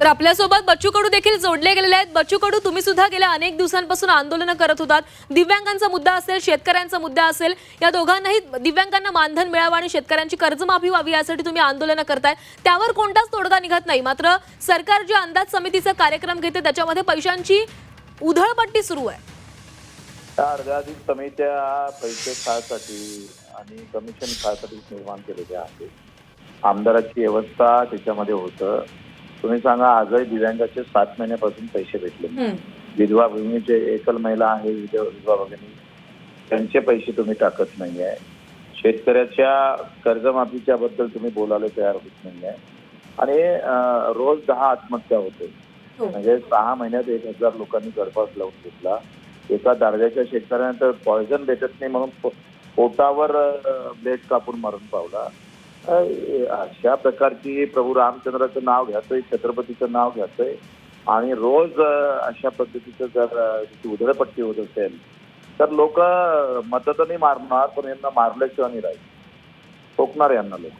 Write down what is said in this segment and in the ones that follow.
तर आपल्यासोबत बच्चू कडू देखील जोडले गेलेले आहेत. बच्चू कडू तुम्ही सुद्धा गेल्या अनेक दिवसांपासून आंदोलनं करत होतात. दिव्यांगांचा मुद्दा असेल शेतकऱ्यांचा मुद्दा असेल या दोघांनाही दिव्यांगांना मानधन मिळावं आणि शेतकऱ्यांची कर्जमाफी व्हावी यासाठी तुम्ही आंदोलनं करताय. त्यावर कोणताच तोडगा निघत नाही. मात्र सरकार जे अंदाज समितीचा कार्यक्रम घेते त्याच्यामध्ये पैशांची उधळपट्टी सुरू आहे. त्या अर्ध्याधिक समित्या पैसे खासाठी आणि कमिशन खासाठी निर्माण केलेल्या आहेत. आमदाराची व्यवस्था त्याच्यामध्ये होतं. तुम्ही सांगा आजही दिव्यांगाचे सात महिन्यापासून पैसे भेटले. विधवा भगिनीचे एकल महिला आहे विधवा विधवा भगिनी त्यांचे पैसे तुम्ही टाकत नाही आहे शेतकऱ्याच्या कर्जमाफीच्या बद्दल तुम्ही बोलायला तयार होत नाही आहे आणि रोज दहा आत्महत्या होते. हो. म्हणजे सहा महिन्यात एक हजार लोकांनी गरबास लावून घेतला. एका दर्जाच्या शेतकऱ्यांना तर पॉयझन भेटत नाही म्हणून पोटावर ब्लेड कापून मरण पावला. अशा प्रकारची प्रभू रामचंद्राचं नाव घ्यायचंय छत्रपतीचं नाव घ्यायचंय आणि रोज अशा पद्धतीचं जर उधळपट्टी होत असेल तर लोक मदत नाही मारणार पण यांना मारल्याशिवाय नाही राहील. ठोकणार यांना लोक.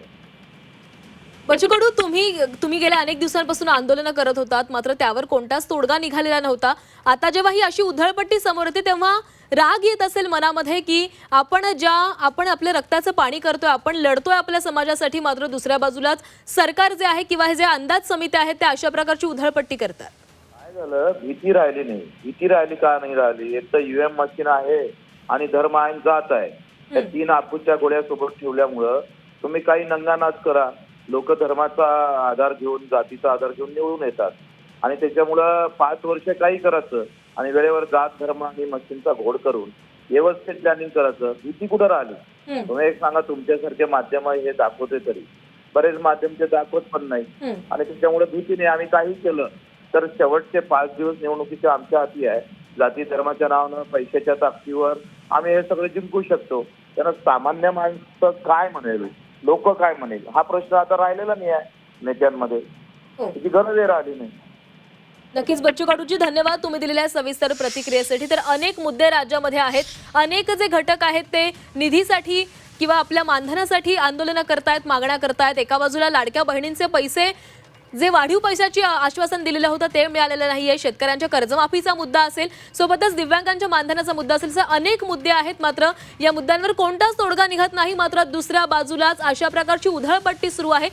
बच्चू कडू तुम्ही तुम्ही गेल्या अनेक दिवसांपासून आंदोलनं करत होतात मात्र त्यावर कोणताच तोडगा निघालेला नव्हता. आता जेव्हा ही अशी उधळपट्टी समोर येते तेव्हा राग येत असेल मनामध्ये की आपण ज्या आपण आपल्या रक्ताचं पाणी करतोय आपण लढतोय आपल्या समाजासाठी मात्र दुसऱ्या बाजूलाच सरकार जे आहे किंवा हे जे अंदाज समित्या आहेत त्या अशा प्रकारची उधळपट्टी करतात. काय झालं? भीती राहिली नाही. भीती राहिली का नाही राहिली? एक तर युएम मशीन आहे आणि धर्म जात आहे. तीन आपूच्या गोळ्या सोबत ठेवल्यामुळं तुम्ही काही नंगानाच करा. लोक धर्माचा आधार घेऊन जातीचा आधार घेऊन निवडून येतात. आणि त्याच्यामुळं पाच वर्ष काही करायचं आणि वेळेवर जात धर्म आणि मशीनचा घोड करून व्यवस्थित प्लॅनिंग करायचं. भीती कुठं राहिली? तुम्ही एक सांगा तुमच्यासारखे माध्यम हे दाखवते तरी. बरेच माध्यम ते दाखवत पण नाही. आणि त्याच्यामुळे भीतीने आम्ही काही केलं. तर शेवटचे पाच दिवस निवडणुकीच्या आमच्या हाती आहे. जाती धर्माच्या नावानं पैशाच्या ताकदीवर आम्ही हे सगळं जिंकू शकतो. त्यांना सामान्य माणसं काय म्हणेल? लोक काय म्हणेल? हा प्रश्न आता राहिलेला नाही आहे नेत्यांमध्ये. हो. त्याची गरजही राहिली नाही. नक्कीच बच्चू कडूजी धन्यवाद तुम्ही दिलेल्या सविस्तर प्रतिक्रियेसाठी. तर अनेक मुद्दे राज्यामध्ये आहेत. अनेक जे घटक आहेत ते निधीसाठी किंवा आपल्या मानधनासाठी आंदोलनं करतायत मागण्या करतायत. एका बाजूला लाडक्या बहिणींचे पैसे जे वाढीव पैशाची आश्वासन दिलेलं होतं ते मिळालेलं नाही आहे शेतकऱ्यांच्या कर्जमाफीचा मुद्दा असेल सोबतच दिव्यांगांच्या मानधनाचा मुद्दा असेल असे अनेक मुद्दे आहेत. मात्र या मुद्द्यांवर कोणताच तोडगा निघत नाही. मात्र दुसऱ्या बाजूलाच अशा प्रकारची उधळपट्टी सुरू आहे.